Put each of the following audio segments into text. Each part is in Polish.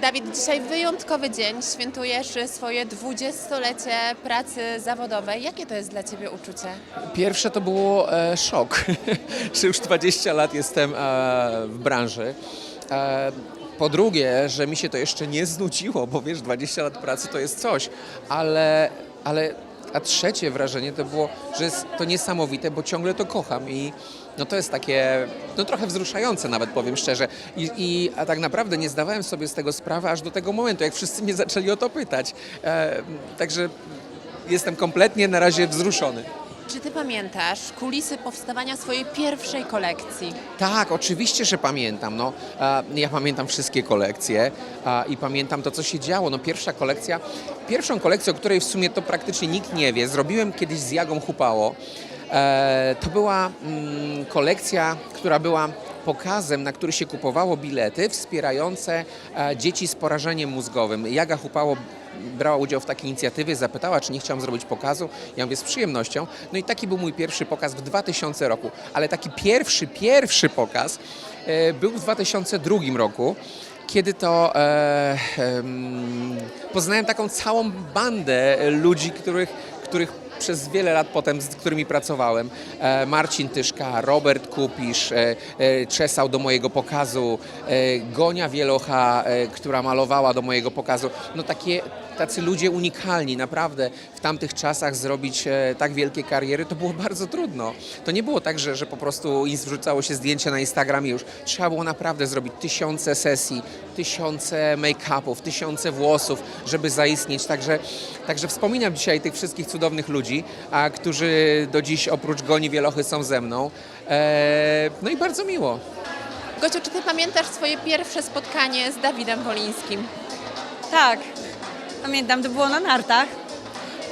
Dawid, dzisiaj wyjątkowy dzień. Świętujesz swoje dwudziestolecie pracy zawodowej. Jakie to jest dla Ciebie uczucie? Pierwsze to było e, szok, że już 20 lat jestem e, w branży. E, po drugie, że mi się to jeszcze nie znudziło, bo wiesz, 20 lat pracy to jest coś, ale, ale a trzecie wrażenie to było, że jest to niesamowite, bo ciągle to kocham i no to jest takie, no trochę wzruszające nawet powiem szczerze. I, i a tak naprawdę nie zdawałem sobie z tego sprawy aż do tego momentu, jak wszyscy mnie zaczęli o to pytać. E, także jestem kompletnie na razie wzruszony. Czy Ty pamiętasz kulisy powstawania swojej pierwszej kolekcji? Tak, oczywiście, że pamiętam. No, ja pamiętam wszystkie kolekcje i pamiętam to, co się działo. No, pierwsza kolekcja, pierwszą kolekcję, o której w sumie to praktycznie nikt nie wie, zrobiłem kiedyś z Jagą Hupało. E, to była mm, kolekcja, która była pokazem, na który się kupowało bilety wspierające e, dzieci z porażeniem mózgowym. Jaga Hupało brała udział w takiej inicjatywie, zapytała, czy nie chciałam zrobić pokazu. Ja mówię, z przyjemnością. No i taki był mój pierwszy pokaz w 2000 roku. Ale taki pierwszy, pierwszy pokaz e, był w 2002 roku kiedy to e, em, poznałem taką całą bandę ludzi, których, których przez wiele lat potem, z którymi pracowałem. E, Marcin Tyszka, Robert Kupisz, e, e, czesał do mojego pokazu, e, Gonia Wielocha, e, która malowała do mojego pokazu. No takie, tacy ludzie unikalni, naprawdę w tamtych czasach zrobić e, tak wielkie kariery to było bardzo trudno. To nie było tak, że, że po prostu wrzucało się zdjęcia na Instagram i już. Trzeba było naprawdę zrobić tysiące sesji, tysiące make-upów, tysiące włosów, żeby zaistnieć. Także, także wspominam dzisiaj tych wszystkich cudownych ludzi, a, którzy do dziś oprócz Goni Wielochy są ze mną. E, no i bardzo miło. Gociu, czy Ty pamiętasz swoje pierwsze spotkanie z Dawidem Wolińskim? Tak, pamiętam, to było na nartach.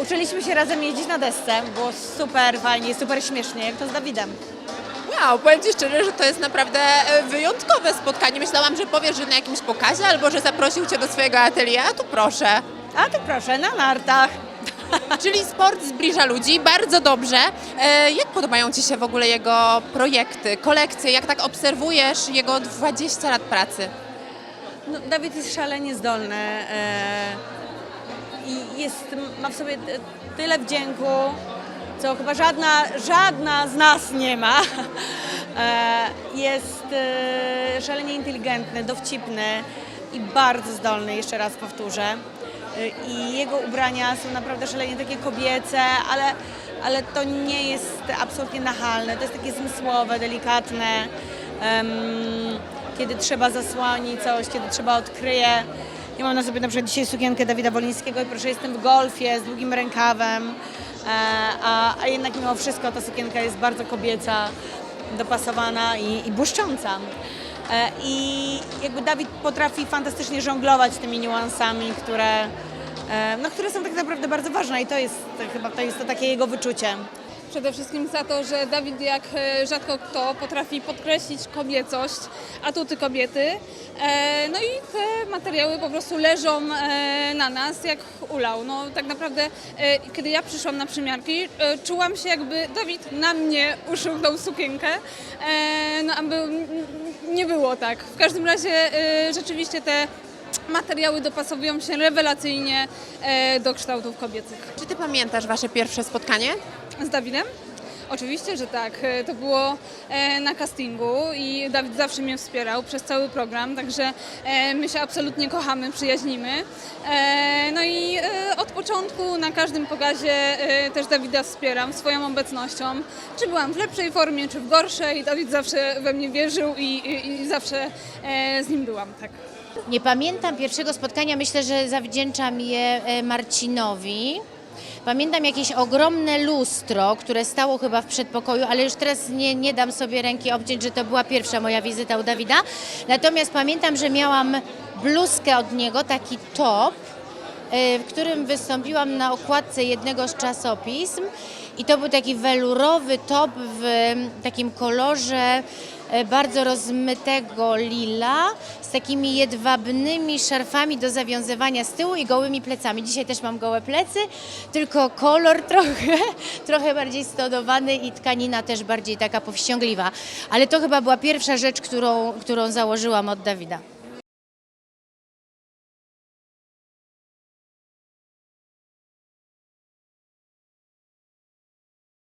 Uczyliśmy się razem jeździć na desce. Było super fajnie, super śmiesznie, jak to z Dawidem. Wow, powiem Ci szczerze, że to jest naprawdę e, wyjątkowe spotkanie. Myślałam, że powiesz, że na jakimś pokazie albo że zaprosił Cię do swojego atelier, a tu proszę. A ty proszę, na nartach. Czyli sport zbliża ludzi, bardzo dobrze. E, Jak podobają Ci się w ogóle jego projekty, kolekcje? Jak tak obserwujesz jego 20 lat pracy? No, Dawid jest szalenie zdolny e, i jest, ma w sobie tyle wdzięku, co chyba żadna, żadna z nas nie ma. E, jest e, szalenie inteligentny, dowcipny i bardzo zdolny, jeszcze raz powtórzę. E, I jego ubrania są naprawdę szalenie takie kobiece, ale, ale to nie jest absolutnie nachalne, to jest takie zmysłowe, delikatne. Kiedy trzeba zasłoni coś, kiedy trzeba odkryje. Ja mam na sobie na przykład dzisiaj sukienkę Dawida Wolińskiego i proszę, jestem w golfie z długim rękawem, e, a, a jednak mimo wszystko ta sukienka jest bardzo kobieca, dopasowana i, i błyszcząca. E, I jakby Dawid potrafi fantastycznie żonglować tymi niuansami, które, e, no, które są tak naprawdę bardzo ważne i to jest chyba to jest to takie jego wyczucie. Przede wszystkim za to, że Dawid jak e, rzadko kto potrafi podkreślić kobiecość, atuty kobiety. E, No i te materiały po prostu leżą e, na nas jak ulał. No tak naprawdę kiedy ja przyszłam na przymiarki, czułam się jakby Dawid na mnie uszył sukienkę. No a był, nie było tak. W każdym razie rzeczywiście te materiały dopasowują się rewelacyjnie do kształtów kobiecych. Czy Ty pamiętasz Wasze pierwsze spotkanie? Z Dawidem? Oczywiście, że tak. E, To było e, na castingu i Dawid zawsze mnie wspierał przez cały program, także e, my się absolutnie kochamy, przyjaźnimy. No i od początku na każdym pokazie też Dawida wspieram swoją obecnością. Czy byłam w lepszej formie, czy w gorszej, Dawid zawsze we mnie wierzył i, i, i zawsze z nim byłam, tak. Nie pamiętam pierwszego spotkania, myślę, że zawdzięczam je Marcinowi. Pamiętam jakieś ogromne lustro, które stało chyba w przedpokoju, ale już teraz nie, nie dam sobie ręki obciąć, że to była pierwsza moja wizyta u Dawida. Natomiast pamiętam, że miałam bluzkę od niego, taki top, e, w którym wystąpiłam na okładce jednego z czasopism i to był taki welurowy top w takim kolorze bardzo rozmytego lila z takimi jedwabnymi szarfami do zawiązywania z tyłu i gołymi plecami. Dzisiaj też mam gołe plecy, tylko kolor trochę, trochę bardziej stonowany i tkanina też bardziej taka powściągliwa. Ale to chyba była pierwsza rzecz, którą, którą założyłam od Dawida.